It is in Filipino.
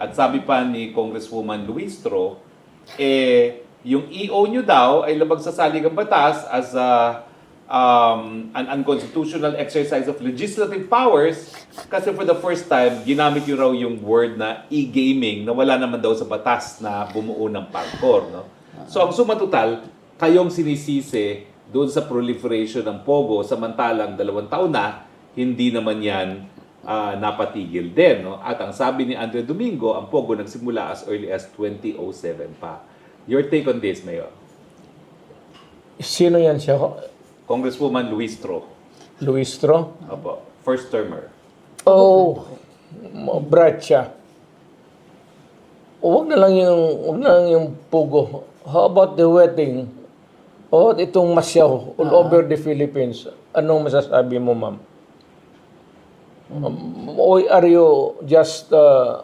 At sabi pa ni Congresswoman Luistro, eh, yung EO nyo daw ay labag sa saligang batas as a, um, an unconstitutional exercise of legislative powers kasi for the first time, ginamit nyo raw yung word na e-gaming na wala naman daw sa batas na bumuo ng PAGCOR. No? So ang suma kayong sinisisi doon sa proliferation ng POGO samantalang dalawang taon na, hindi naman yan ah, napatigil din. No? At ang sabi ni Andre Domingo, ang POGO nagsimula as early as 2007 pa. Your take on this, Mayor? Sino yan siya? Congresswoman Luistro. Luistro? Opo. First termer. Oh, bright siya. Huwag na lang yung, huwag na lang yung pugo. How about the wedding? O itong masyaw all over the Philippines. Anong masasabi mo, ma'am? Um, or are you just uh,